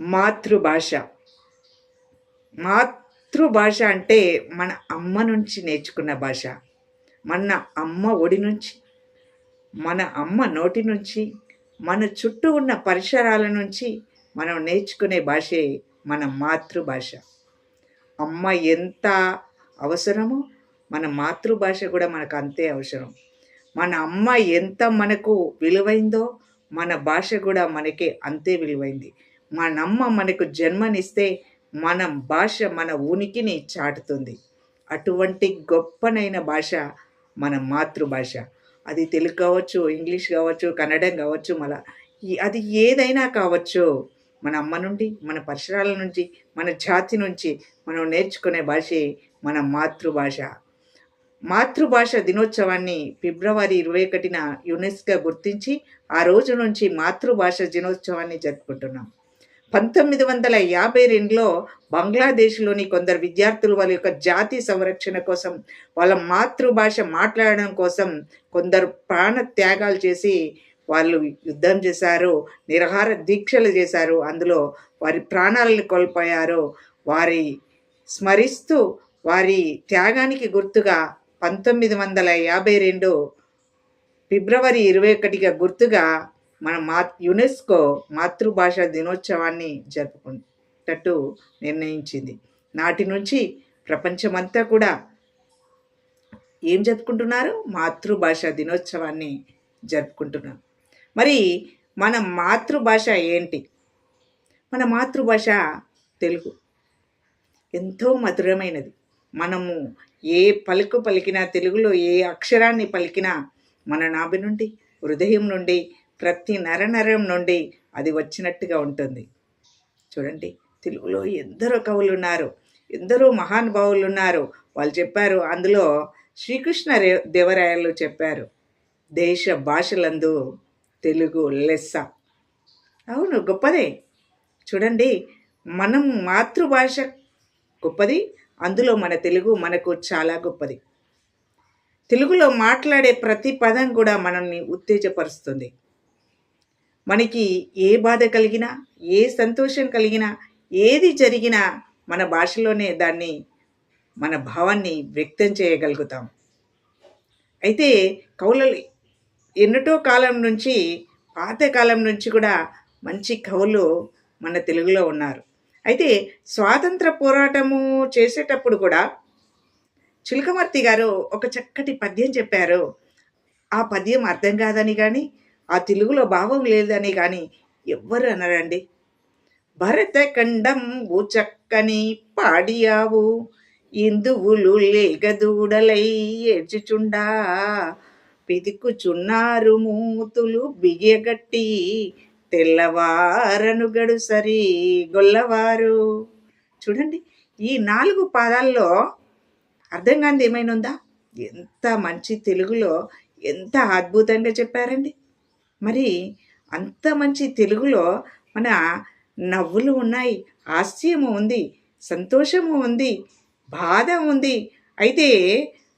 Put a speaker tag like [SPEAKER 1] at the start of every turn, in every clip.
[SPEAKER 1] మాతృభాష. మాతృభాష అంటే మన అమ్మ నుంచి నేర్చుకున్న భాష. మన అమ్మ ఒడి నుంచి మన అమ్మ నోటి నుంచి మన చుట్టూ ఉన్న పరిసరాల నుంచి మనం నేర్చుకునే భాషే మన మాతృభాష. అమ్మ ఎంత అవసరమో మన మాతృభాష కూడా మనకు అంతే అవసరం. మన అమ్మ ఎంత మనకు విలువైందో మన భాష కూడా మనకి అంతే విలువైంది. మన అమ్మ మనకు జన్మనిస్తే మనం భాష మన ఉనికిని చాటుతుంది. అటువంటి గొప్పనైన భాష మన మాతృభాష. అది తెలుగు కావచ్చు ఇంగ్లీష్ కావచ్చు కన్నడం కావచ్చు మన అది ఏదైనా కావచ్చు. మన అమ్మ నుండి మన పరిసరాల నుంచి మన జాతి నుంచి మనం నేర్చుకునే భాషే మన మాతృభాష. మాతృభాష దినోత్సవాన్ని ఫిబ్రవరి ఇరవై ఒకటిన యునెస్కో గుర్తించి ఆ రోజు నుంచి మాతృభాష దినోత్సవాన్ని జరుపుకుంటున్నాం. పంతొమ్మిది వందల యాభై రెండులో బంగ్లాదేశ్లోని కొందరు విద్యార్థులు వాళ్ళ యొక్క జాతి సంరక్షణ కోసం వాళ్ళ మాతృభాష మాట్లాడడం కోసం కొందరు ప్రాణ త్యాగాలు చేసి వాళ్ళు యుద్ధం చేశారు నిరహార దీక్షలు చేశారు. అందులో వారి ప్రాణాలను కోల్పోయారు. వారి స్మరిస్తూ వారి త్యాగానికి గుర్తుగా పంతొమ్మిది వందల యాభై రెండు ఫిబ్రవరి ఇరవై ఒకటిగా గుర్తుగా మన మా యునెస్కో మాతృభాష దినోత్సవాన్ని జరుపుకునేటట్టు నిర్ణయించింది. నాటి నుంచి ప్రపంచమంతా కూడా ఏం జరుపుకుంటున్నారు? మాతృభాష దినోత్సవాన్ని జరుపుకుంటున్నారు. మరి మన మాతృభాష ఏంటి? మన మాతృభాష తెలుగు. ఎంతో మధురమైనది. మనము ఏ పలుకు పలికినా తెలుగులో ఏ అక్షరాన్ని పలికినా మన నాభి నుండి హృదయం నుండి ప్రతి నరనరం నుండి అది వచ్చినట్టుగా ఉంటుంది. చూడండి తెలుగులో ఎందరో కవులు ఉన్నారు ఎందరో మహానుభావులు ఉన్నారు. వాళ్ళు చెప్పారు అందులో శ్రీకృష్ణ దేవరాయలు చెప్పారు దేశ భాషలందు తెలుగు లెస్స. అవును గొప్పదే. చూడండి మనం మాతృభాష గొప్పది అందులో మన తెలుగు మనకు చాలా గొప్పది. తెలుగులో మాట్లాడే ప్రతి పదం కూడా మనల్ని ఉత్తేజపరుస్తుంది. మనకి ఏ బాధ కలిగినా ఏ సంతోషం కలిగినా ఏది జరిగినా మన భాషలోనే దాన్ని మన భావాన్ని వ్యక్తం చేయగలుగుతాం. అయితే కవులలు ఎన్నటో కాలం నుంచి పాతకాలం నుంచి కూడా మంచి కవులు మన తెలుగులో ఉన్నారు. అయితే స్వాతంత్ర పోరాటము చేసేటప్పుడు కూడా చిలకమర్తి గారు ఒక చక్కటి పద్యం చెప్పారు. ఆ పద్యం అర్థం కాదని కానీ ఆ తెలుగులో భావం లేదని కానీ ఎవ్వరు అనరండి. భరతఖండం చక్కని పాడియావు ఇందువులు లేగదూడలై ఏడ్చుచుండా. పిదికుచున్నారు మూతులు బిగియగట్టి తెల్లవారను గడుసరి గొల్లవారు. చూడండి ఈ నాలుగు పాదాల్లో అర్థం కాంది ఏమైనా ఉందా ఎంత మంచి తెలుగులో ఎంత అద్భుతంగా చెప్పారండి. మరి అంత మంచి తెలుగులో మన నవ్వులు ఉన్నాయి హాస్యము ఉంది సంతోషము ఉంది బాధ ఉంది. అయితే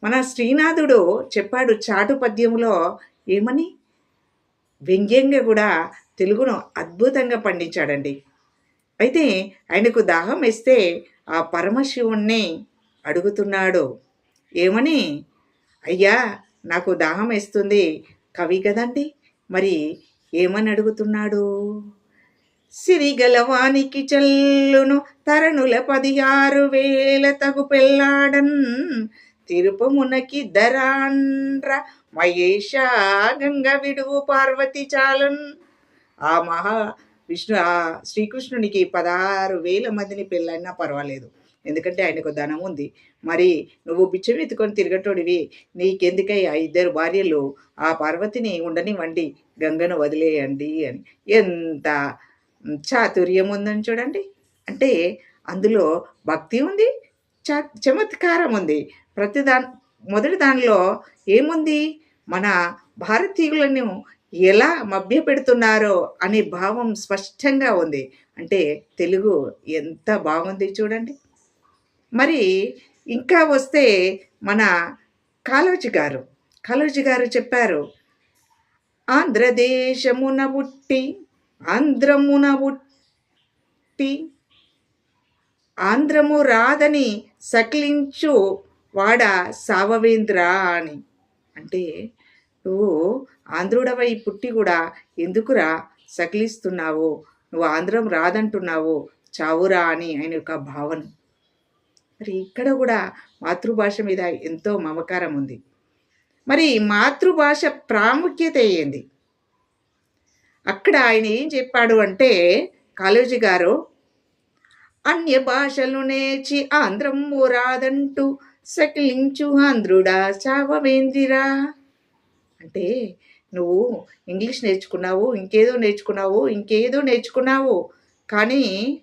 [SPEAKER 1] మన శ్రీనాథుడు చెప్పాడు చాటు పద్యంలో ఏమని? వ్యంగ్యంగా కూడా తెలుగును అద్భుతంగా పండించాడండి. అయితే ఆయనకు దాహం వేస్తే ఆ పరమశివుణ్ణి అడుగుతున్నాడు. ఏమని? అయ్యా నాకు దాహం వేస్తుంది. కవి కదండి. మరి ఏమని అడుగుతున్నాడు? సిరిగలవానికి చల్లును తరణుల పదిహారు వేల తగు పెళ్ళాడన్ తిరుపమునకి ధరాండ్ర మహేష గంగ విడువు పార్వతి చాలన్. ఆ మహా విష్ణు ఆ శ్రీకృష్ణునికి పదహారు వేల మందిని పెళ్ళైనా పర్వాలేదు. ఎందుకంటే ఆయనకు ధనం ఉంది. మరి నువ్వు బిచ్చం ఎత్తుకొని తిరగటోడివి. నీకెందుకై ఆ ఇద్దరు భార్యలు. ఆ పార్వతిని ఉండనివ్వండి. గంగను వదిలేయండి అని. ఎంత చాతుర్యం ఉందని చూడండి. అంటే అందులో భక్తి ఉంది చ చమత్కారం ఉంది. ప్రతి దాని మొదటి దానిలో ఏముంది? మన భారతీయులను ఎలా మభ్యపెడుతున్నారో అనే భావం స్పష్టంగా ఉంది. అంటే తెలుగు ఎంత బాగుంది చూడండి. మరి ఇంకా వస్తే మన కాలోజీ గారు. కాలోజీ గారు చెప్పారు ఆంధ్రదేశమున బుట్టి ఆంధ్రమున బుట్టి ఆంధ్రము రాదని సకిలించు వాడ సావవేంద్ర అని. అంటే నువ్వు ఆంధ్రుడవై పుట్టి కూడా ఎందుకురా సకిలిస్తున్నావు? నువ్వు ఆంధ్రం రాదంటున్నావు. చావురా అని ఆయన యొక్క భావన. మరి ఇక్కడ కూడా మాతృభాష మీద ఎంతో మమకారం ఉంది. మరి మాతృభాష ప్రాముఖ్యత ఏంది? అక్కడ ఆయన ఏం చెప్పాడు అంటే కాళోజీ గారు అన్య భాషలు నేర్చి ఆంధ్రం రాదంటూ సకిలించు ఆంధ్రుడా చావవేందిరా? అంటే నువ్వు ఇంగ్లీష్ నేర్చుకున్నావు ఇంకేదో నేర్చుకున్నావు ఇంకేదో నేర్చుకున్నావు. కానీ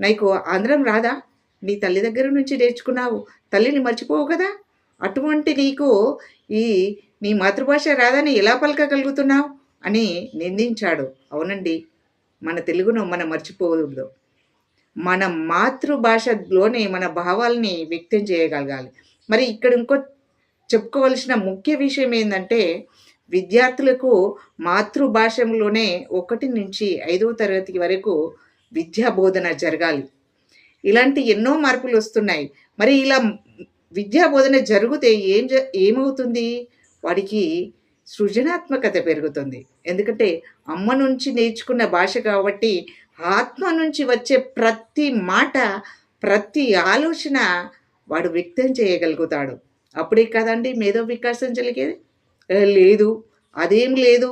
[SPEAKER 1] నీకు ఆంధ్రం రాదా? నీ తల్లి దగ్గర నుంచి నేర్చుకున్నావు. తల్లిని మర్చిపోవు కదా? అటువంటి నీకు ఈ నీ మాతృభాష రాదని ఎలా పలకగలుగుతున్నావు? అని నిందించాడు. అవునండి. మన తెలుగును మనం మర్చిపోకూడదు. మన మాతృభాషలోనే మన భావాల్ని వ్యక్తం చేయగలగాలి. మరి ఇక్కడ ఇంకో చెప్పుకోవలసిన ముఖ్య విషయం ఏంటంటే విద్యార్థులకు మాతృభాషలోనే ఒకటి నుంచి ఐదవ తరగతి వరకు విద్యా బోధన జరగాలి. ఇలాంటి ఎన్నో మార్పులు వస్తున్నాయి. మరి ఇలా విద్యా బోధన జరిగితే ఏం జ ఏమవుతుంది? వాడికి సృజనాత్మకత పెరుగుతుంది. ఎందుకంటే అమ్మ నుంచి నేర్చుకున్న భాష కాబట్టి ఆత్మ నుంచి వచ్చే ప్రతి మాట ప్రతి ఆలోచన వాడు వ్యక్తం చేయగలుగుతాడు. అప్పుడే కదండి మేధో వికాసం జరిగేది? లేదు. అదేం లేదు.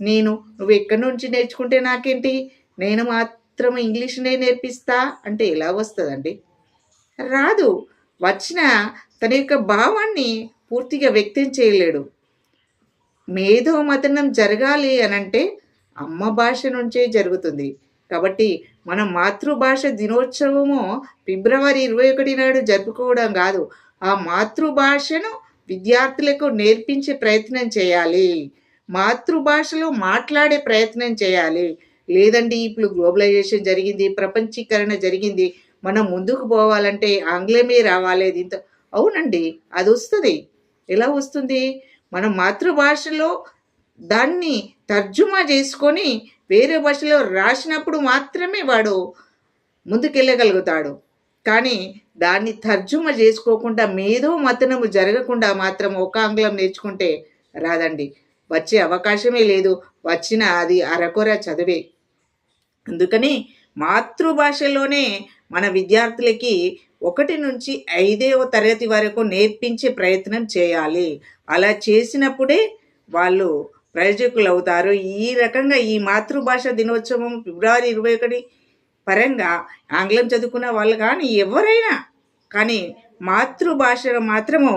[SPEAKER 1] నేను నువ్వు ఎక్కడి నుంచి నేర్చుకుంటే నాకేంటి? నేను మాత్రం ఇంగ్లీష్నే నేర్పిస్తా అంటే ఎలా వస్తుందండి? రాదు. వచ్చిన తన యొక్క భావాన్ని పూర్తిగా వ్యక్తం చేయలేడు. మేధో మతనం జరగాలి అనంటే అమ్మ భాష నుంచే జరుగుతుంది. కాబట్టి మన మాతృభాష దినోత్సవము ఫిబ్రవరి ఇరవై ఒకటి నాడు జరుపుకోవడం కాదు. ఆ మాతృభాషను విద్యార్థులకు నేర్పించే ప్రయత్నం చేయాలి. మాతృభాషలో మాట్లాడే ప్రయత్నం చేయాలి. లేదండి ఇప్పుడు గ్లోబలైజేషన్ జరిగింది ప్రపంచీకరణ జరిగింది మనం ముందుకు పోవాలంటే ఆంగ్లమే రావాలి దీంతో అవునండి అది వస్తుంది. ఎలా వస్తుంది? మన మాతృభాషలో దాన్ని తర్జుమా చేసుకొని వేరే భాషలో రాసినప్పుడు మాత్రమే వాడు ముందుకెళ్ళగలుగుతాడు. కానీ దాన్ని తర్జుమ చేసుకోకుండా మేధో మతనము జరగకుండా మాత్రం ఒక ఆంగ్లం నేర్చుకుంటే రాదండి. వచ్చే అవకాశమే లేదు. వచ్చిన అది అరకొర చదివే. అందుకని మాతృభాషలోనే మన విద్యార్థులకి ఒకటి నుంచి ఐదవ తరగతి వరకు నేర్పించే ప్రయత్నం చేయాలి. అలా చేసినప్పుడే వాళ్ళు ప్రయోజకులు అవుతారు ఈ రకంగా ఈ మాతృభాష దినోత్సవం ఫిబ్రవరి ఇరవై ఒకటి పరంగా ఆంగ్లం చదువుకున్న వాళ్ళు కానీ ఎవరైనా కానీ మాతృభాషను మాత్రము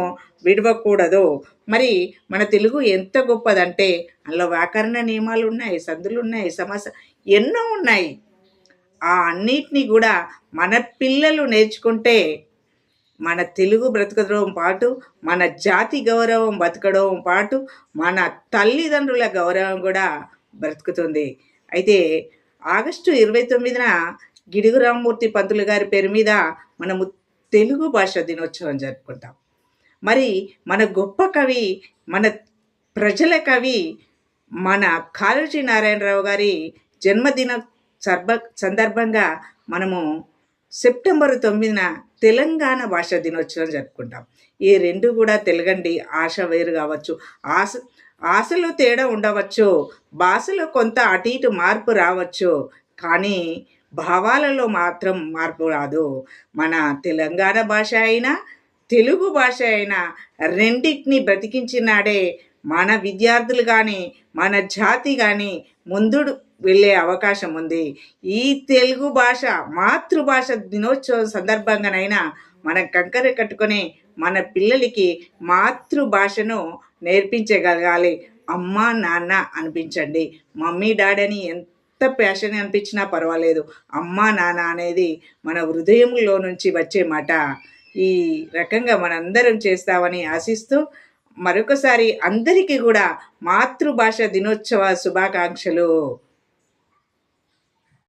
[SPEAKER 1] విడవకూడదు. మరి మన తెలుగు ఎంత గొప్పదంటే అందులో వ్యాకరణ నియమాలు ఉన్నాయి సందులు ఉన్నాయి సమాస ఎన్నో ఉన్నాయి. ఆ అన్నిటినీ కూడా మన పిల్లలు నేర్చుకుంటే మన తెలుగు బ్రతకడం పాటు మన జాతి గౌరవం బతకడం పాటు మన తల్లిదండ్రుల గౌరవం కూడా బ్రతుకుతుంది. అయితే ఆగస్టు ఇరవై తొమ్మిదిన గిడుగు రామ్మూర్తి పంతులు గారి పేరు మీద మనము తెలుగు భాష దినోత్సవం జరుపుకుంటాం. మరి మన గొప్ప కవి మన ప్రజల కవి మన కాళోజీ నారాయణరావు గారి జన్మదిన సర్భ సందర్భంగా మనము సెప్టెంబర్ తొమ్మిదిన తెలంగాణ భాష దినోత్సవం జరుపుకుంటాం. ఈ రెండు కూడా తెలుగండి. ఆశ వేరు కావచ్చు. ఆశ ఆశలో తేడా ఉండవచ్చు. భాషలో కొంత అటు ఇటు మార్పు రావచ్చు. కానీ భావాలలో మాత్రం మార్పు రాదు. మన తెలంగాణ భాష అయినా తెలుగు భాష అయినా రెండింటిని బ్రతికించినాడే మన విద్యార్థులు కానీ మన జాతి కానీ ముందు వెళ్ళే అవకాశం ఉంది. ఈ తెలుగు భాష మాతృభాష దినోత్సవం సందర్భంగానైనా మనం కంకర కట్టుకొని మన పిల్లలకి మాతృభాషను నేర్పించగలగాలి. అమ్మ నాన్న అనిపించండి. మమ్మీ డాడీ అని ఎంత ప్యాషన్ అనిపించినా పర్వాలేదు. అమ్మ నాన్న అనేది మన హృదయంలో నుంచి వచ్చే మాట. ఈ రకంగా మనందరం చేస్తామని ఆశిస్తూ మరొకసారి అందరికీ కూడా మాతృభాష దినోత్సవ శుభాకాంక్షలు.